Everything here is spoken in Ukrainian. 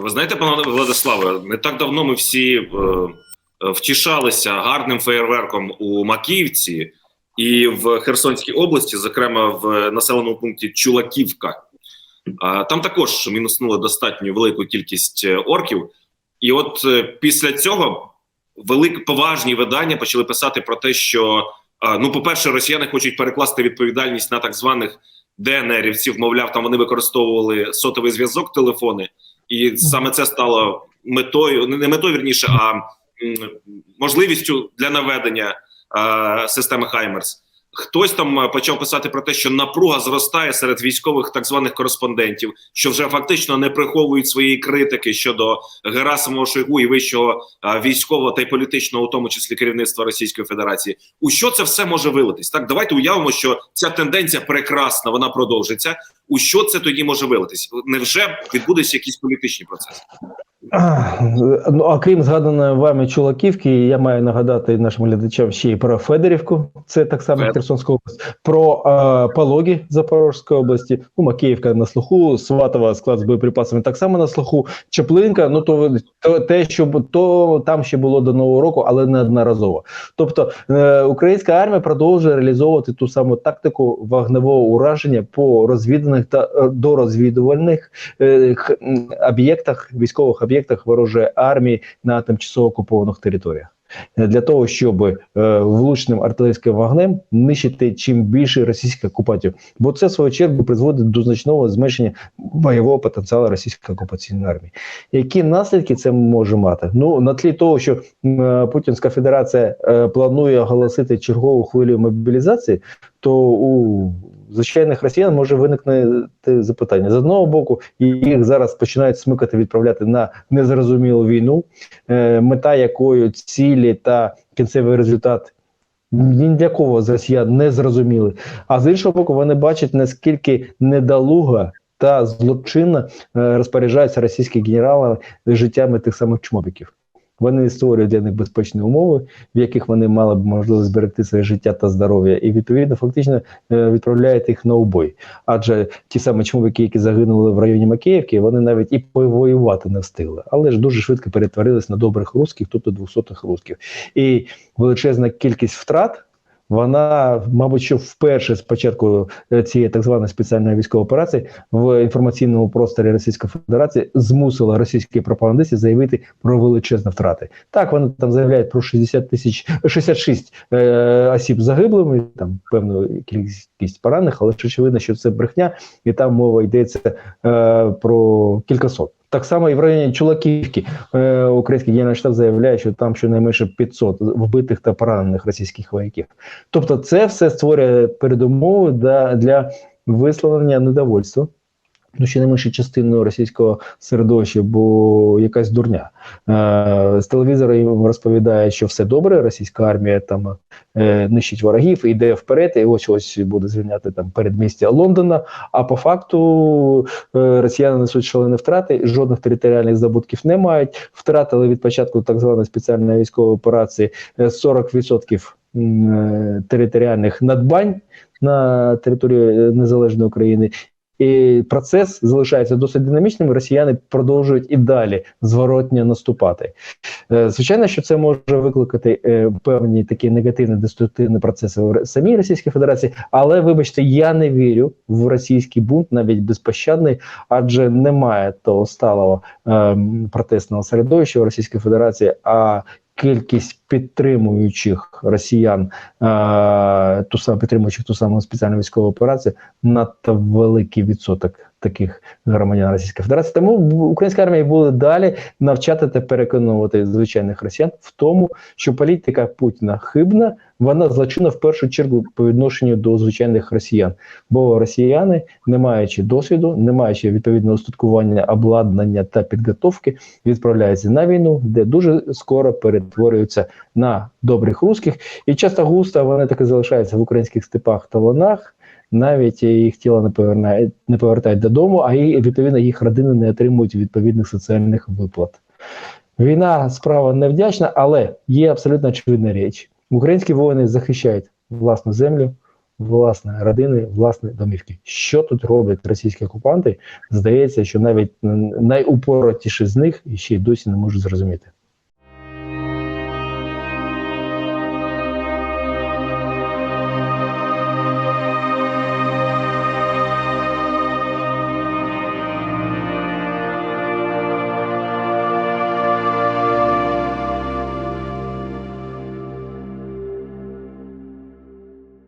Ви знаєте, пане Владиславе, не так давно ми всі е, е, втішалися гарним феєрверком у Макіївці і в Херсонській області, зокрема в населеному пункті Чулаківка. А, там також мінуснули достатньо велику кількість е, орків. І от е, після цього велик, поважні видання почали писати про те, що а, ну, по-перше, росіяни хочуть перекласти відповідальність на так званих ДНРівців. Мовляв, там вони використовували сотовий зв'язок, телефони, і саме це стало метою, не метою вірніше, а можливістю для наведення системи Хаймерс. Хтось там е, почав писати про те, що напруга зростає серед військових так званих кореспондентів, що вже фактично не приховують своєї критики щодо Герасимова Шойгу і вищого е, військового та й політичного, у тому числі керівництва Російської Федерації. У що це все може вилитись? Так, давайте уявимо, що ця тенденція прекрасна, вона продовжиться. У що це тоді може вилитись? Невже відбудуться якісь політичні процеси? Ну, а крім згаданої вами Чулаківки, я маю нагадати нашим глядачам ще й про Федорівку, це так само Херсонська область, про е, Пологі Запорізької області, ну, Макіївка на слуху, Сватова склад з боєприпасами так само на слуху, Чеплинка, ну то, то те, що то там ще було до Нового року, але неодноразово. Тобто е, українська армія продовжує реалізовувати ту саму тактику вогневого ураження по розвіданих та е, дорозвідувальних е, х- об'єктах, військових об'єктах ворожої армії на тимчасово окупованих територіях. Для того щоб е, влучним артилерійським вогнем нищити чим більше російських окупантів, бо це в свою чергу призводить до значного зменшення бойового потенціалу російської окупаційної армії. Які наслідки це може мати? Ну на тлі того, що е, Путінська Федерація е, планує оголосити чергову хвилю мобілізації, то у звичайних росіян може виникнути запитання з одного боку, їх зараз починають смикати відправляти на незрозумілу війну, е, мета якої цілі та кінцевий результат. Ні для кого з росіян не зрозуміли. А з іншого боку, вони бачать наскільки недолуга та злочинно е, розпоряджаються російські генерали життями тих самих чмобіків. Вони створюють для них безпечні умови, в яких вони мали б можливо зберегти своє життя та здоров'я, і відповідно фактично е, відправляють їх на убой. Адже ті самі чмовики, які загинули в районі Макіївки, вони навіть і повоювати не встигли, але ж дуже швидко перетворились на добрих русських, тобто двохсотих русських. І величезна кількість втрат. Вона, мабуть, що вперше з початку е, цієї так званої спеціальної військової операції в інформаційному просторі Російської Федерації змусила російські пропагандисти заявити про величезні втрати. Так, вони там заявляють про 60 тисяч 66 е, осіб загиблими, там певну кількість поранених, але ж очевидно, що це брехня, і там мова йдеться е, про кількасот. Так само і в районі Чулаківки е, український генеральний штаб заявляє, що там щонайменше 500 вбитих та поранених російських вояків. Тобто, це все створює передумови для, для висловлення недовольства. Ну, ще не менше частиною російського середовища, бо якась дурня. Е, з телевізора їм розповідає, що все добре, російська армія там е, нищить ворогів, йде вперед, і ось ось буде звільняти там передмістя Лондона. А по факту е, росіяни несуть шалені втрати, жодних територіальних здобутків не мають. Втратили від початку так званої спеціальної військової операції е, 40% е, територіальних надбань на території е, незалежної України. І процес залишається досить динамічним. Росіяни продовжують і далі зворотньо наступати. Е, Звичайно, що це може викликати е, певні такі негативні деструктивні процеси в самій Російській Федерації. Але вибачте, я не вірю в російський бунт, навіть безпощадний, адже немає того сталого е, протестного середовища в Російській Федерації. А кількість підтримуючих росіян, е, ту саму підтримуючих ту саму спеціальну військову операцію, надто великий відсоток таких громадян Російської Федерації. Тому українська армія буде далі навчати та переконувати звичайних росіян в тому, що політика Путіна хибна, вона злочинна в першу чергу по відношенню до звичайних росіян. Бо росіяни, не маючи досвіду, не маючи відповідного устаткування, обладнання та підготовки, відправляються на війну, де дуже скоро перетворюються на добрих русських, і часто густо вони таки залишаються в українських степах та ланах. Навіть їх тіло не повертають, не повертають додому, а і відповідно їх родини не отримують відповідних соціальних виплат. Війна справа невдячна, але є абсолютно очевидна річ: українські воїни захищають власну землю, власне родини, власні домівки. Що тут роблять російські окупанти? Здається, що навіть найупоротіші з них ще й досі не можуть зрозуміти.